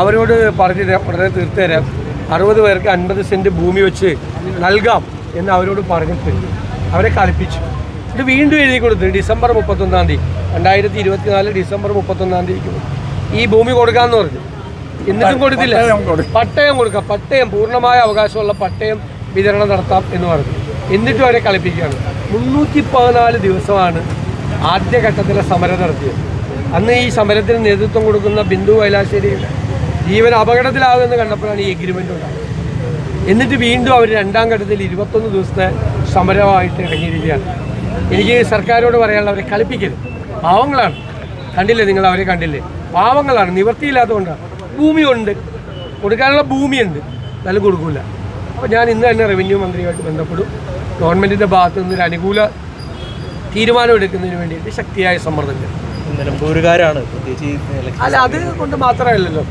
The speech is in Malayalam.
അവരോട് പറഞ്ഞു തരാം ഉടനെ തീർത്തു തരാം. അറുപത് പേർക്ക് അൻപത് സെന്റ് ഭൂമി വെച്ച് നൽകാം എന്ന് അവരോട് പറഞ്ഞിട്ട് അവരെ കളിപ്പിച്ചു. ഇത് വീണ്ടും എഴുതി കൊടുത്തു. ഡിസംബർ മുപ്പത്തൊന്നാം തീയതി രണ്ടായിരത്തി ഇരുപത്തിനാല് ഡിസംബർ മുപ്പത്തൊന്നാം തീയതിക്ക് ഈ ഭൂമി കൊടുക്കാമെന്ന് പറഞ്ഞു. എന്നിട്ടും കൊടുത്തില്ല. പട്ടയം കൊടുക്കുക പട്ടയം കൊടുക്കാം. പട്ടയം പൂർണമായ അവകാശമുള്ള പട്ടയം വിതരണം നടത്താം എന്ന് പറഞ്ഞു. എന്നിട്ടും അവരെ കളിപ്പിക്കുകയാണ്. മുന്നൂറ്റി പതിനാല് ദിവസമാണ് ആദ്യഘട്ടത്തിലെ സമരം നടത്തിയത്. അന്ന് ഈ സമരത്തിന് നേതൃത്വം കൊടുക്കുന്ന ബിന്ദു കൈലാശ്ശേരിയുടെ ജീവൻ അപകടത്തിലാകുമെന്ന് കണ്ടപ്പോഴാണ് ഈ എഗ്രിമെന്റ് ഉണ്ടായത്. എന്നിട്ട് വീണ്ടും അവർ രണ്ടാം ഘട്ടത്തിൽ ഇരുപത്തൊന്ന് ദിവസത്തെ സമരമായിട്ട് ഇറങ്ങിയിരിക്കുകയാണ്. എനിക്ക് സർക്കാരോട് പറയാനുള്ള അവരെ കളിപ്പിക്കരുത്. പാവങ്ങളാണ്. കണ്ടില്ലേ നിങ്ങൾ അവരെ കണ്ടില്ലേ? പാവങ്ങളാണ്. നിവൃത്തിയില്ലാത്തതുകൊണ്ടാണ്. ഭൂമിയുണ്ട്. കൊടുക്കാനുള്ള ഭൂമിയുണ്ട്. എന്നാലും കൊടുക്കില്ല അപ്പോൾ ഞാൻ ഇന്ന് തന്നെ റവന്യൂ മന്ത്രിയുമായിട്ട് ബന്ധപ്പെടും. ഗവൺമെന്റിന്റെ ഭാഗത്തു നിന്ന് ഒരു അനുകൂല തീരുമാനം എടുക്കുന്നതിന് വേണ്ടിയിട്ട് ശക്തിയായ സമ്മർദ്ദം നിലമ്പൂരുകാരാണ് അല്ല അത് കൊണ്ട് മാത്രമല്ലല്ലോ.